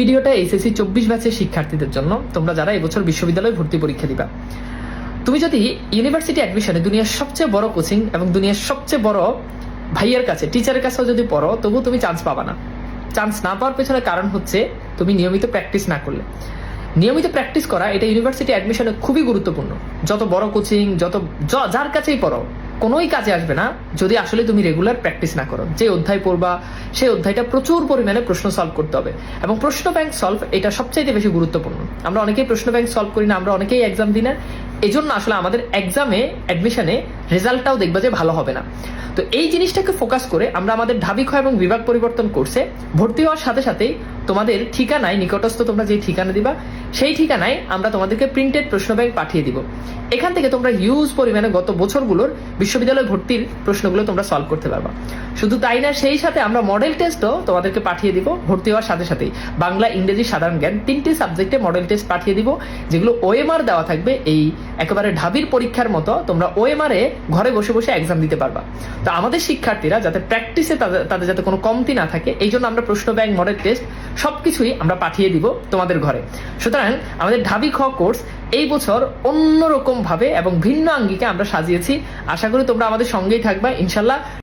ভিডিওটা এইচএসসি চব্বিশ ব্যাচের শিক্ষার্থীদের জন্য। তোমরা যারা এবছর বিশ্ববিদ্যালয়ে ভর্তি পরীক্ষা দিবা। তুমি যদি ইউনিভার্সিটি অ্যাডমিশনে দুনিয়ার সবচেয়ে বড় কোচিং এবং দুনিয়ার সবচেয়ে বড় ভাইয়ের কাছে টিচারের কাছেও যদি পড়ো তবু তুমি চান্স পাবা না। চান্স না পাওয়ার পেছনে কারণ হচ্ছে তুমি নিয়মিত প্র্যাকটিস না করলে। নিয়মিত প্র্যাকটিস করা এটা ইউনিভার্সিটি অ্যাডমিশনে খুবই গুরুত্বপূর্ণ। যত বড় কোচিং যত যার কাছেই পড়ো কোনোই কাজে আসবে না যদি আসলে তুমি রেগুলার প্র্যাকটিস না করো। যে অধ্যায় পড়বা, সেই অধ্যায়টা প্রচুর পরিমাণে প্রশ্ন সলভ করতে হবে। এবং প্রশ্ন ব্যাংক সলভ এটা সবচাইতে বেশি গুরুত্বপূর্ণ। আমরা অনেকেই প্রশ্ন ব্যাংক সলভ করি না, আমরা অনেকেই এক্সাম দিই না। এজন্য আসলে আমাদের এক্সামে অ্যাডমিশনে রেজাল্টটাও দেখবা যে ভালো হবে না। তো এই জিনিসটাকে ফোকাস করে আমরা আমাদের ঢাবি ক্ষয় এবং বিভাগ পরিবর্তন করছে ভর্তি হওয়ার সাথে সাথেই তোমাদের ঠিকানায়, নিকটস্থ তোমরা যে ঠিকানা দিবা, সেই ঠিকানায় আমরা তোমাদেরকে প্রিন্টেড প্রশ্ন ব্যাংক পাঠিয়ে দিব। এখান থেকে তোমরা হিউজ পরিমাণে গত বছরগুলোর বিশ্ববিদ্যালয় ভর্তির প্রশ্নগুলো তোমরা সলভ করতে পারবা। শুধু তাই না, সেই সাথে আমরা মডেল টেস্টও তোমাদেরকে পাঠিয়ে দিব ভর্তি হওয়ার সাথে সাথেই। বাংলা, ইংরেজি, সাধারণ জ্ঞান তিনটি সাবজেক্টে মডেল টেস্ট পাঠিয়ে দিব, যেগুলো ওএমআর দেওয়া থাকবে এই একেবারে ঢাবির পরীক্ষার মতো তোমরা ওএমআর ঘরে বসে বসে এক্সাম দিতে পারবা। তো আমাদের শিক্ষার্থীরা যাতে প্র্যাকটিসে তাদের যাতে কোনো কমতি না থাকে, এই জন্য আমরা প্রশ্ন ব্যাংক মডেল টেস্ট সবকিছুই আমরা পাঠিয়ে দিব তোমাদের ঘরে। সুতরাং আমাদের ঢাবি খ কোর্স এই বছর অন্যরকম ভাবে এবং ভিন্ন আঙ্গিকে আমরা সাজিয়েছি। আশা করি তোমরা আমাদের সঙ্গেই থাকবা। ইনশাল্লাহ